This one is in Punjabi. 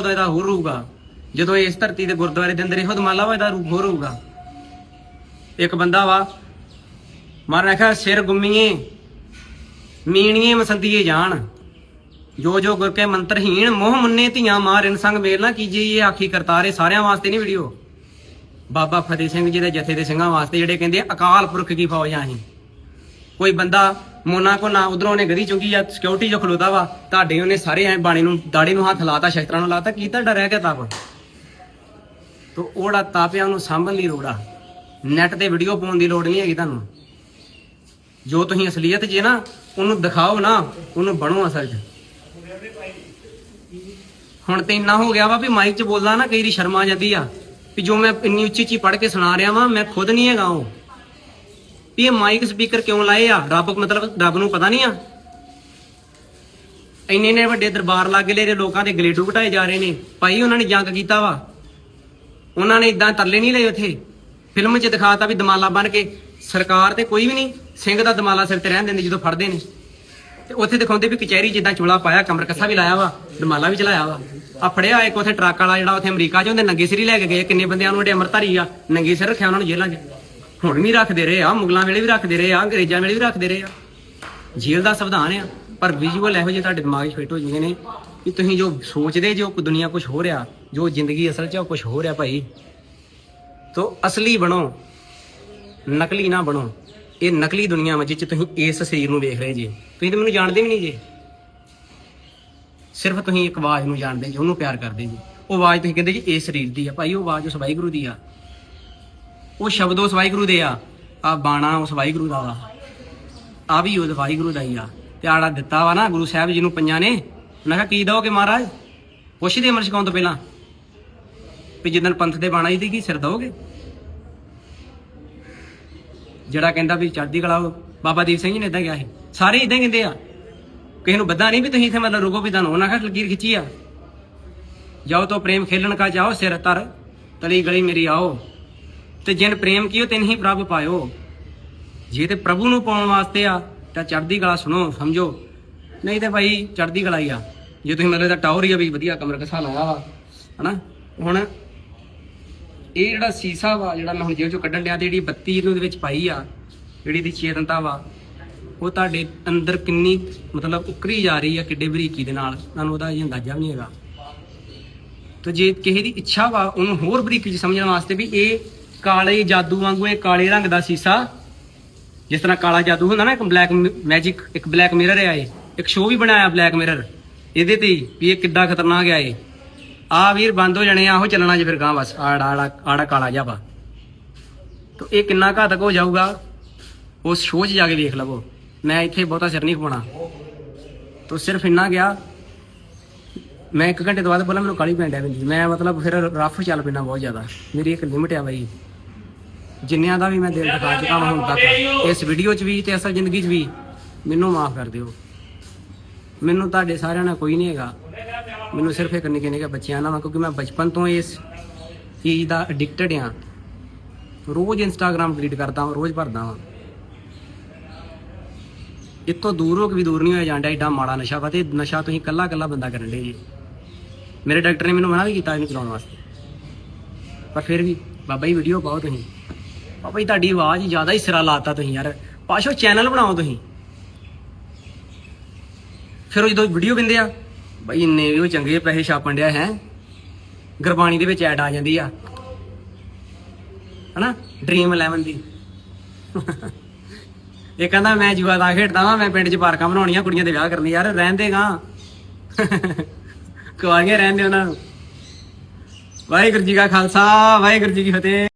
ਉਦੋਂ ਇਹਦਾ ਹੋਰ ਹੋਊਗਾ। ਜਦੋਂ ਇਸ ਧਰਤੀ ਦੇ ਗੁਰਦੁਆਰੇ ਦੇ ਅੰਦਰ ਇਹੋ ਦਮਾਲਾ ਵਾ ਇਹਦਾ ਰੂਪ ਹੋਰ ਹੋਊਗਾ। ਇੱਕ ਬੰਦਾ ਵਾ ਮਾਰਨ ਆਖਿਆ, ਸਿਰ ਗੁੰਮੀਏ, ਮੀਣੀਏ, ਮਸੰਦੀਏ ਜਾਣ। ਜੋ ਜੋ ਗੁਰ ਕੇ ਮੰਤਰਹੀਣ, ਮੋਹ ਮੁੰਨੇ ਧੀਆਂ ਮਾਰ, ਇਨ ਸੰਗ ਮੇਲ ਨਾ ਕੀਜੇ ਇਹ ਆਖੀ ਕਰਤਾਰੇ ਸਾਰਿਆਂ ਵਾਸਤੇ ਨਹੀਂ ਵੀਡੀਓ। ਬਾਬਾ ਫਤਿਹ ਸਿੰਘ ਜੀ ਦੇ ਜਥੇ ਦੇ ਸਿੰਘਾਂ ਵਾਸਤੇ ਜਿਹੜੇ ਕਹਿੰਦੇ ਅਕਾਲ ਪੁਰਖ ਕੀ ਫੌਜਾਂ ਅਸੀਂ ਕੋਈ ਬੰਦਾ ਮੋਨਾ ਕੋ ਨਾ ਉਧਰੋਂ ਨੇ ਗਦੀ ਚੁੰਗੀ ਆ ਸਿਕਿਉਰਿਟੀ ਜੋ ਖਲੋਤਾ ਵਾ, ਤੁਹਾਡੇ ਉਹਨੇ ਸਾਰੇ ਐ ਬਾਣੀ ਨੂੰ, ਦਾੜੀ ਨੂੰ ਹੱਥ ਲਾਤਾ, ਸ਼ਸਤਰਾਂ ਨੂੰ ਲਾਤਾ, ਕੀ ਤੁਹਾਡਾ ਰਹਿ ਗਿਆ ਤਾਪ ਤੋ ਉਹੜਾ ਤਾਪਿਆਂ ਨੂੰ ਸਾਂਭਣ ਦੀ ਲੋੜ ਆ। ਨੈਟ ਤੇ ਵੀਡੀਓ ਪਾਉਣ ਦੀ ਲੋੜ ਨਹੀਂ ਹੈਗੀ ਤੁਹਾਨੂੰ। ਜੋ ਤੁਸੀਂ ਅਸਲੀਅਤ ਜੇ ਨਾ, ਉਹਨੂੰ ਦਿਖਾਓ ਨਾ, ਉਹਨੂੰ ਬਣੋ ਅਸਲ 'ਚ। ਹੁਣ ਤੇ ਇੰਨਾ ਹੋ ਗਿਆ ਵਾ ਵੀ ਮਾਈਕ 'ਚ ਬੋਲਦਾ ਨਾ, ਕਈ ਦੀ ਸ਼ਰਮ ਆ ਜਾਂਦੀ ਆ। ਵੀ ਜੋ ਮੈਂ ਇੰਨੀ ਉੱਚੀ ਉੱਚੀ ਪੜ੍ਹ ਕੇ ਸੁਣਾ ਰਿਹਾ ਵਾਂ, ਮੈਂ ਖੁਦ ਨਹੀਂ ਹੈਗਾ ਉਹ। ਵੀ ਇਹ ਮਾਈਕ ਸਪੀਕਰ ਕਿਉਂ ਲਾਏ ਆ? ਰੱਬ ਮਤਲਬ ਰੱਬ ਨੂੰ ਪਤਾ ਨਹੀਂ ਆ। ਇੰਨੇ ਨੇ ਵੱਡੇ ਦਰਬਾਰ ਲੱਗ ਲੈ ਲੋਕਾਂ ਦੇ ਗਲੇਟੂ ਘਟਾਏ ਜਾ ਰਹੇ ਨੇ। ਭਾਈ, ਉਹਨਾਂ ਨੇ ਜੰਗ ਕੀਤਾ ਵਾ। ਉਹਨਾਂ ਨੇ ਇਦਾਂ ਤਰਲੇ ਨਹੀਂ ਲਏ ਉੱਥੇ। ਫਿਲਮ 'ਚ ਦਿਖਾਤਾ ਵੀ ਦਮਾਲਾ ਬਣ ਕੇ। ਸਰਕਾਰ ਤੇ ਕੋਈ ਵੀ ਨਹੀਂ, ਸਿੰਘ ਦਾ ਦਮਾਲਾ ਸਿਰ ਤੇ ਰਹਿਣ ਦਿੰਦੇ ਜਦੋਂ ਫੜਦੇ ਨੇ। ਤੇ ਉੱਥੇ ਦਿਖਾਉਂਦੇ ਵੀ ਕਚਹਿਰੀ ਜਿੱਦਾਂ ਚੋਲਾ ਪਾਇਆ, ਕਮਰ ਕੱਸਾ ਵੀ ਲਾਇਆ ਵਾ, ਦਮਾਲਾ ਵੀ ਚਲਾਇਆ ਵਾ। ਆ ਫੜਿਆ ਇੱਕ ਉੱਥੇ ਟਰੱਕ ਵਾਲਾ ਜਿਹੜਾ ਉੱਥੇ ਅਮਰੀਕਾ 'ਚ ਉਹਦੇ ਨੰਗੇ ਸਿਰ ਹੀ ਲੈ ਕੇ ਗਏ। ਕਿੰਨੇ ਬੰਦਿਆਂ ਨੂੰ ਜਿਹੜੇ ਅਮਰਧਾਰੀ ਆ, ਨੰਗੇ ਸਿਰ ਰੱਖਿਆ ਉਹਨਾਂ ਨੂੰ ਜੇਲ੍ਹਾਂ 'ਚ। ਹੁਣ ਵੀ ਰੱਖਦੇ ਰਹੇ ਆ, ਮੁਗਲਾਂ ਵੇਲੇ ਵੀ ਰੱਖਦੇ ਰਹੇ ਆ, ਅੰਗਰੇਜ਼ਾਂ ਵੇਲੇ ਵੀ ਰੱਖਦੇ ਰਹੇ ਆ। ਜੇਲ੍ਹ ਦਾ ਸੰਵਿਧਾਨ ਆ, ਪਰ ਵਿਜ਼ੂਅਲ ਇਹੋ ਜਿਹੇ ਤੁਹਾਡੇ ਦਿਮਾਗ 'ਚ ਫਿੱਟ ਹੋ ਜਾਂਦੇ ਨੇ ਕਿ ਤੁਸੀਂ ਜੋ ਸੋਚਦੇ ਜੋ ਕਿ ਦੁਨੀਆ ਕੁਝ ਹੋ ਰਿਹਾ, ਜੋ ਜ਼ਿੰਦਗੀ ਅਸਲ 'ਚ ਆ ਕੁਝ ਹੋ ਰਿਹਾ ਭਾਈ। ਤੋ ਅਸਲੀ ਬਣੋ, ਨਕਲੀ ਨਾ ਬਣੋ। ਇਹ ਨਕਲੀ ਦੁਨੀਆ ਵਿੱਚ ਜਿੱਚ ਤੁਸੀਂ ਇਸ ਸਰੀਰ ਨੂੰ ਵੇਖ ਰਹੇ ਜੀ। ਤੁਸੀਂ ਤਾਂ ਮੈਨੂੰ ਜਾਣਦੇ ਵੀ ਨਹੀਂ ਜੀ। ਸਿਰਫ ਤੁਸੀਂ ਇੱਕ ਆਵਾਜ਼ ਨੂੰ ਜਾਣਦੇ ਜੀ, ਉਹਨੂੰ ਪਿਆਰ ਕਰਦੇ ਜੀ। ਉਹ ਆਵਾਜ਼ ਤੁਸੀਂ ਕਹਿੰਦੇ ਜੀ, ਇਹ ਸਰੀਰ ਦੀ ਆ ਭਾਈ, ਉਹ ਆਵਾਜ਼ ਉਸ ਵਾਹਿਗੁਰੂ ਦੀ ਆ। ਉਹ ਸ਼ਬਦ ਉਸ ਵਾਹਿਗੁਰੂ ਦੇ ਆ। ਆ ਬਾਣਾ ਉਸ ਵਾਹਿਗੁਰੂ ਦਾ ਵਾ। ਆ ਵੀ ਉਸ ਵਾਹਿਗੁਰੂ ਦਾ ਹੀ ਆ। ਤੇ ਆੜਾ ਦਿੱਤਾ ਵਾ ਨਾ ਗੁਰੂ ਸਾਹਿਬ ਜੀ ਨੂੰ ਪੰਜਾਂ ਨੇ ਉਹਨਾਂ ਕਿਹਾ ਕੀ ਦਓਗੇ ਮਹਾਰਾਜ? ਪੁੱਛਦੇ ਅਮਰ ਛਕਾਉਣ ਤੋਂ ਪਹਿਲਾਂ? ਵੀ ਜਿੱਦਣ ਪੰਥ ਦੇ ਬਾਣਾ ਜੀ ਦੀ ਕੀ ਸਿਰ ਦਓਗੇ? ਜਿਹੜਾ ਕਹਿੰਦਾ ਵੀ ਚੜ੍ਹਦੀ ਕਲਾ ਬਾਬਾ ਦੀਪ ਸਿੰਘ ਜੀ ਨੇ ਇਦਾਂ ਕਿਹਾ ਸੀ। ਸਾਰੇ ਇਦਾਂ ਕਹਿੰਦੇ ਆ। ਕਿਸੇ ਨੂੰ ਬੱਦਾ ਨਹੀਂ ਵੀ ਤੁਸੀਂ ਇੱਥੇ ਮਤਲਬ ਰੁਕੋ ਵੀ ਤੁਹਾਨੂੰ ਉਹਨਾਂ ਘੱਟ ਲਕੀਰ ਖਿੱਚੀ ਆ। ਜਾਓ ਤੋ ਪ੍ਰੇਮ ਖੇਲਣ ਕਾ ਜਾਓ, ਸਿਰ ਤਰ। ਤਲੀ ਗਲੀ ਮੇਰੀ ਆਓ। ਤੇ ਜਿਨ ਪ੍ਰੇਮ ਕੀਓ, ਤਿਨ ਹੀ ਪ੍ਰਭ ਪਾਇਓ। ਜੇ ਤੇ ਪ੍ਰਭੂ ਨੂੰ ਪਾਉਣ ਵਾਸਤੇ ਆ, ਤਾਂ ਚੜ੍ਹਦੀ ਕਲਾ ਸੁਣੋ, ਸਮਝੋ। ਨਹੀਂ ਤੇ ਭਾਈ, ਚੜ੍ਹਦੀ ਕਲਾ ਹੀ ਆ। ਜੇ ਤੁਸੀਂ ਮਤਲਬ ਦਾ ਟਾਵਰ ਹੀ ਆ ਵੀ ਵਧੀਆ ਕਮਰ ਕਸਾ ਲਾਇਆ ਵਾ, ਹਨਾ? ਹੁਣ ਇਹ ਜਿਹੜਾ ਸੀਸਾ ਵਾ, ਜਿਹੜਾ ਮੈਂ ਹੁਣ ਜੇਬ ਚੋਂ ਕੱਢਣ ਡਿਆ, ਤੇ ਜਿਹੜੀ ਬੱਤੀ ਇਹਨੂੰ ਦੇ ਵਿੱਚ ਪਾਈ ਆ, ਜਿਹੜੀ ਦੀ ਚੇਤਨਤਾ ਵਾ, ਉਹ ਤੁਹਾਡੇ ਅੰਦਰ ਕਿੰਨੀ ਮਤਲਬ ਉਕਰੀ ਜਾ ਰਹੀ ਆ ਕਿੱਡੇ ਬਰੀਕੀ ਦੇ ਨਾਲ। ਤੁਹਾਨੂੰ ਉਹਦਾ ਇਹ ਅੰਦਾਜ਼ਾ ਵੀ ਨਹੀਂ ਹੈਗਾ। ਤੇ ਜੇ ਕਿਸੇ ਦੀ ਇੱਛਾ ਵਾ, ਉਹਨੂੰ ਹੋਰ ਬਰੀਕੀ ਚ ਸਮਝਣ ਵਾਸਤੇ ਵੀ ਇਹ ਕਾਲੇ ਜਾਦੂ ਵਾਂਗੂ ਇਹ ਕਾਲੇ ਰੰਗ ਦਾ ਸੀਸਾ, ਜਿਸ ਤਰ੍ਹਾਂ ਕਾਲਾ ਜਾਦੂ ਹੁੰਦਾ ਨਾ ਇੱਕ ਬਲੈਕ ਮੈਜਿਕ ਇੱਕ ਬਲੈਕ ਮਿਰਰ ਆ ਇਹ, ਇੱਕ ਸ਼ੋਅ ਵੀ ਬਣਾਇਆ ਬਲੈਕ ਮਿਰਰ ਇਹਦੇ ਤੇ ਵੀ ਇਹ ਕਿੱਦਾਂ ਖਤਰਨਾਕ ਆ ਇਹ। ਆ ਵੀਰ ਬੰਦ ਹੋ ਜਾਣੇ ਆਹੋ ਚੱਲਣਾ ਜੇ ਫਿਰ ਗਾਂ ਬਸ, ਆੜਾ ਆੜਾ ਆੜਾ ਕਾਲਾ ਜਿਹਾ ਵਾ। ਤੋ ਇਹ ਕਿੰਨਾ ਘਾਤਕ ਹੋ ਜਾਊਗਾ, ਉਸ ਸ਼ੋਅ 'ਚ ਜਾ ਕੇ ਵੇਖ ਲਵੋ। ਮੈਂ ਇੱਥੇ ਬਹੁਤਾ ਸਿਰ ਨਹੀਂ ਖਵਾਉਣਾ ਤੋ ਸਿਰਫ ਇੰਨਾ ਗਿਆ, ਮੈਂ ਇੱਕ ਘੰਟੇ ਤੋਂ ਬਾਅਦ ਬੋਲਾਂ, ਮੈਨੂੰ ਕਾਲੀ ਪੈਂਦਾ ਵੀ ਮੈਂ ਮਤਲਬ ਫਿਰ ਰਫ ਚੱਲ ਪੈਣਾ ਬਹੁਤ ਜ਼ਿਆਦਾ। ਮੇਰੀ ਇੱਕ ਲਿਮਟ ਆ ਬਾਈ। ਜਿੰਨਿਆਂ ਦਾ ਵੀ ਮੈਂ ਦਿਲ ਦਿਖਾ ਚੁੱਕਾ ਹਾਂ ਹੁਣ ਤੱਕ। ਇਸ ਵੀਡੀਓ 'ਚ ਵੀ ਤੇ ਅਸਲ ਜ਼ਿੰਦਗੀ 'ਚ ਵੀ ਮੈਨੂੰ ਮਾਫ ਕਰ ਦਿਓ। ਮੈਨੂੰ ਤੁਹਾਡੇ ਸਾਰਿਆਂ ਨਾਲ ਕੋਈ ਨਹੀਂ ਹੈਗਾ। ਮੈਨੂੰ ਸਿਰਫ ਇੱਕ ਨਿੱਕੇ ਨਿੱਕੇ ਬੱਚਿਆਂ ਨਾਲ ਵਾ, ਕਿਉਂਕਿ ਮੈਂ ਬਚਪਨ ਤੋਂ ਇਸ ਚੀਜ਼ ਦਾ ਐਡਿਕਟਡ ਆ। ਰੋਜ਼ ਇੰਸਟਾਗ੍ਰam ਡਿਲੀਟ ਕਰਦਾ ਹਾਂ ਰੋਜ਼ ਭਰਦਾ ਹਾਂ ਇਤੋਂ ਦੂਰ ਹੋ ਕੇ ਵੀ ਦੂਰ ਨਹੀਂ ਹੋਇਆ ਜਾਂਦਾ ਏਡਾ ਮਾੜਾ ਨਸ਼ਾ, ਵਾ ਤੇ ਨਸ਼ਾ ਤੁਸੀਂ ਕੱਲਾ ਕੱਲਾ ਬੰਦਾ ਕਰਨ ਦੇ ਜੀ। ਮੇਰੇ ਡਾਕਟਰ ਨੇ ਮੈਨੂੰ ਮਨਾ ਵੀ ਕੀਤਾ ਇਹਨੂੰ ਚਲਾਉਣ ਵਾਸਤੇ। ਪਰ ਫਿਰ ਵੀ, ਬਾਬਾ ਜੀ ਵੀਡੀਓ ਪਾਓ ਤੁਸੀਂ। ਬਾਬਾ ਜੀ, ਤੁਹਾਡੀ ਆਵਾਜ਼ ਜ਼ਿਆਦਾ ਹੀ ਸਿਰਾ ਲਾਤਾ ਤੁਸੀਂ ਯਾਰ। ਪਾਸ਼ੋ, ਚੈਨਲ ਬਣਾਓ ਤੁਸੀਂ। ਫਿਰ ਉਹ ਜਦੋਂ ਵੀਡੀਓ ਪਿੰਦੇ ਆ, ਬਈ ਇੰਨੇ ਵੀ ਉਹ ਚੰਗੇ ਪੈਸੇ ਛਾਪਣ ਡਿਆ ਹੈ। ਗੁਰਬਾਣੀ ਦੇ ਵਿੱਚ ਐਡ ਆ ਜਾਂਦੀ ਆ। ਹਨਾ? ਡ੍ਰੀਮ 11 ਦੀ। ਇਹ ਕਹਿੰਦਾ, ਮੈਂ ਜੂਆ ਦਾ ਖੇਡਦਾ ਵਾਂ, ਮੈਂ ਪਿੰਡ 'ਚ ਪਾਰਕਾਂ ਬਣਾਉਣੀਆਂ ਕੁੜੀਆਂ ਦੇ ਵਿਆਹ ਕਰਨੇ ਯਾਰ ਰਹਿੰਦੇ ਦੇਗਾ ਕੁਆਰੀਆਂ ਰਹਿੰਦੇ ਉਹਨਾਂ ਨੂੰ। ਵਾਹਿਗੁਰੂ ਜੀ ਕਾ ਖਾਲਸਾ, ਵਾਹਿਗੁਰੂ ਜੀ ਕੀ ਫਤਿਹ।